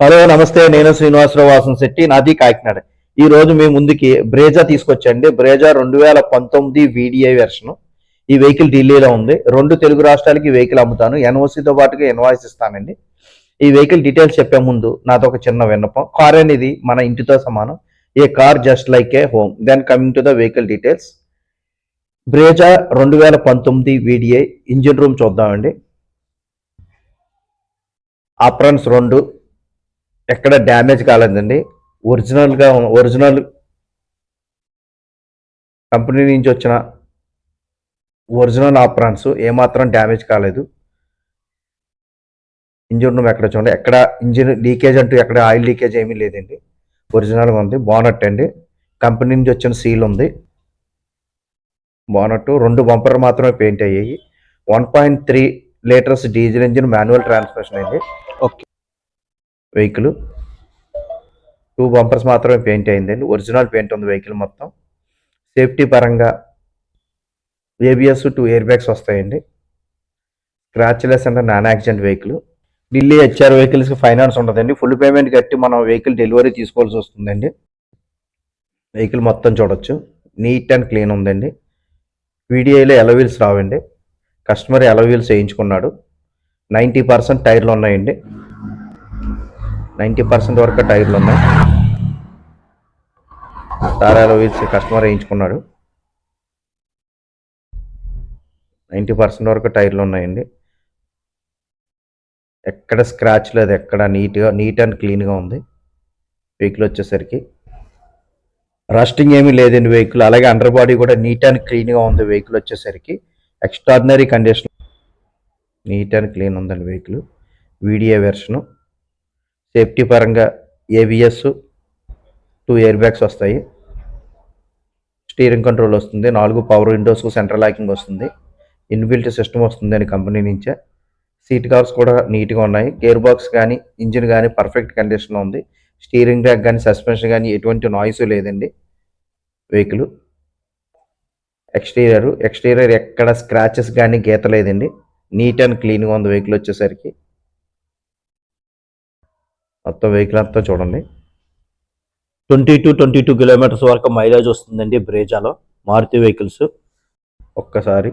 Hello నమస్తే నేను శ్రీనివాసరావు వాసన్ శెట్టి నాది కాకినాడ. ఈ రోజు మీ ముందుకి బ్రేజా తీసుకొచ్చండి. బ్రేజా రెండు వేల పంతొమ్మిది వీడిఐ వెర్షన్ ఈ వెహికల్ ఢిల్లీలో ఉంది. రెండు తెలుగు రాష్ట్రాలకి వెహికల్ అమ్ముతాను. ఎన్ఓసితో పాటుగా ఇన్వాయిస్ ఇస్తానండి. ఈ వెహికల్ డీటెయిల్స్ చెప్పే ముందు నాతో ఒక చిన్న విన్నపం. కార్ అనేది మన ఇంటితో సమానం. A car just like a home. Then coming to the vehicle details. Brezza రెండు వేల పంతొమ్మిది వీడిఐ ఇంజిన్ రూమ్ చూద్దామండి. అప్రన్స్ రెండు ఎక్కడ డ్యామేజ్ కాలేదండి. ఒరిజినల్గా ఒరిజినల్ కంపెనీ నుంచి వచ్చిన ఒరిజినల్ ఆప్రాన్స్ ఏమాత్రం డ్యామేజ్ కాలేదు. ఇంజిన్ రూమ్ ఎక్కడ చూడండి. ఎక్కడ ఇంజిన్ లీకేజ్ అంటూ ఎక్కడ ఆయిల్ లీకేజ్ ఏమీ లేదండి. ఒరిజినల్గా ఉంది. బానట్ అండి. కంపెనీ నుంచి వచ్చిన సీల్ ఉంది. బానట్ రెండు బంపర్ మాత్రమే పెయింట్ అయ్యాయి. One point three litres diesel engine manual transmission అండి వెహికల్. టూ బంపర్స్ మాత్రమే పెయింట్ అయిందండి. ఒరిజినల్ పెయింట్ ఉంది వెహికల్ మొత్తం. సేఫ్టీ పరంగా ఏబిఎస్ టూ ఎయిర్ బ్యాగ్స్ వస్తాయండి. స్క్రాచ్లెస్ అంటే non accident vehicle Delhi HR వెహికల్స్కి finance ఉండదండి. ఫుల్ పేమెంట్ కట్టి మనం వెహికల్ డెలివరీ తీసుకోవాల్సి వస్తుందండి. వెహికల్ మొత్తం చూడొచ్చు. నీట్ అండ్ క్లీన్ ఉందండి. వీడియోలో ఎలవీల్స్ రావండి. కస్టమర్ ఎలవీల్స్ వేయించుకున్నాడు. నైంటీ పర్సెంట్ టైర్లు ఉన్నాయండి. నైంటీ పర్సెంట్ వరకు టైర్లు ఉన్నాయి. తారాల వీల్స్ కస్టమర్ వేయించుకున్నాడు. నైంటీ పర్సెంట్ వరకు టైర్లు ఉన్నాయండి. ఎక్కడ స్క్రాచ్ లేదు ఎక్కడ నీట్గా నీట్ అండ్ క్లీన్గా ఉంది. వెహికల్ వచ్చేసరికి. రస్టింగ్ ఏమీ లేదండి వెహికల్ అలాగే అండర్ బాడీ కూడా నీట్ అండ్ క్లీన్గా ఉంది వెహికల్ వచ్చేసరికి. Extraordinary condition neat and clean ఉందండి వెహికల్ వీడియో వెర్షను సేఫ్టీ పరంగా ఏబిఎస్ టూ ఎయిర్ బ్యాగ్స్ వస్తాయి. స్టీరింగ్ కంట్రోల్ వస్తుంది. నాలుగు పవర్ విండోస్ సెంట్రల్ లాకింగ్ వస్తుంది. ఇన్బిల్ట్ సిస్టమ్ వస్తుంది అని కంపెనీ నుంచే. సీట్ కవర్స్ కూడా నీట్గా ఉన్నాయి. గేర్ బాక్స్ కానీ ఇంజిన్ కానీ పర్ఫెక్ట్ కండిషన్లో ఉంది. స్టీరింగ్ బ్యాగ్ కానీ సస్పెన్షన్ కానీ ఎటువంటి నాయిస్ లేదండి. వెహికల్ ఎక్స్టీరియర్ ఎక్స్టీరియర్ ఎక్కడ స్క్రాచెస్ కానీ గీత లేదండి. నీట్ అండ్ క్లీన్గా ఉంది వెహికల్ వచ్చేసరికి. మొత్తం వెహికల్ అంతా చూడండి. Twenty two twenty two kilometres వరకు మైలేజ్ వస్తుందండి బ్రేజాలో. మారుతి వెహికల్స్ ఒక్కసారి.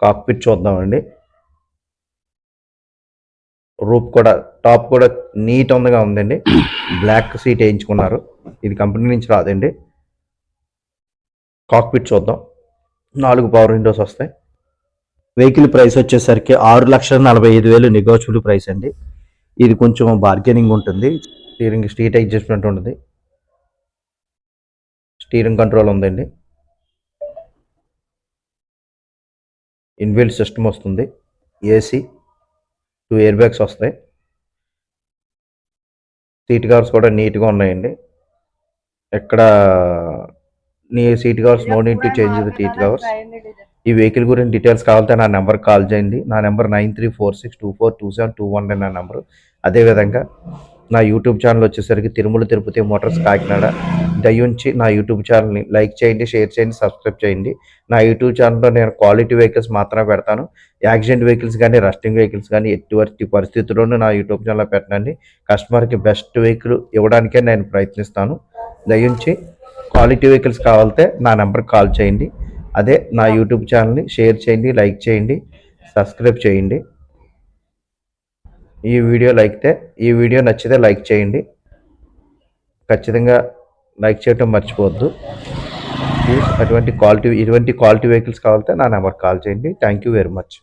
కాక్పిట్ చూద్దామండి. రూప్ కూడా టాప్ కూడా నీట్ ఉందిగా ఉందండి. బ్లాక్ సీట్ వేయించుకున్నారు. ఇది కంపెనీ నుంచి రాదండి. కాక్పిట్ చూద్దాం. నాలుగు పవర్ విండోస్ వస్తాయి. వెహికల్ ప్రైస్ వచ్చేసరికి ఆరు లక్షల నలభై ఐదు వేలు నెగోషియబుల్ ప్రైస్ అండి. ఇది కొంచెం బార్గెనింగ్ ఉంటుంది. స్టీరింగ్ స్ట్రీట్ అడ్జస్ట్మెంట్ ఉంటుంది. స్టీరింగ్ కంట్రోల్ ఉందండి. ఇన్బిల్డ్ సిస్టమ్ వస్తుంది. ఏసీ టూ ఇయర్ బ్యాగ్స్ వస్తాయి. సీట్ కవర్స్ కూడా నీట్గా ఉన్నాయండి. ఎక్కడ నీ seat covers no need to change the seat covers ఈ వెహికల్ గురించి డీటెయిల్స్ కావాలంటే నా నెంబర్ కాల్ చేయండి. నా number nine three four six two four two seven two one నా నెంబరు. అదేవిధంగా నా యూట్యూబ్ ఛానల్ వచ్చేసరికి తిరుమల తిరుపతి మోటార్స్ కాకినాడ దయ్యుంచి నా యూట్యూబ్ ఛానల్ని లైక్ చేయండి షేర్ చేయండి సబ్స్క్రైబ్ చేయండి. నా యూట్యూబ్ ఛానల్లో నేను క్వాలిటీ వెహికల్స్ మాత్రమే పెడతాను. యాక్సిడెంట్ వెహికల్స్ కానీ రస్టింగ్ వెహికల్స్ కానీ ఎటువంటి పరిస్థితుల్లోనూ నా యూట్యూబ్ ఛానల్లో పెట్టండి కస్టమర్కి బెస్ట్ వెహికల్ ఇవ్వడానికే నేను ప్రయత్నిస్తాను. దయ్యుంచి క్వాలిటీ వెహికల్స్ కావాలంటే నా నెంబర్కి కాల్ చేయండి. అదే నా యూట్యూబ్ ఛానల్ని షేర్ చేయండి లైక్ చేయండి సబ్స్క్రైబ్ చేయండి. ఈ వీడియో లైక్తే ఈ వీడియో నచ్చితే లైక్ చేయండి. ఖచ్చితంగా లైక్ చేయటం మర్చిపోవద్దు. ప్లీజ్ అటువంటి క్వాలిటీ ఇటువంటి క్వాలిటీ వెహికల్స్ కావాలంటే నా నెంబర్కి కాల్ చేయండి. Thank you very much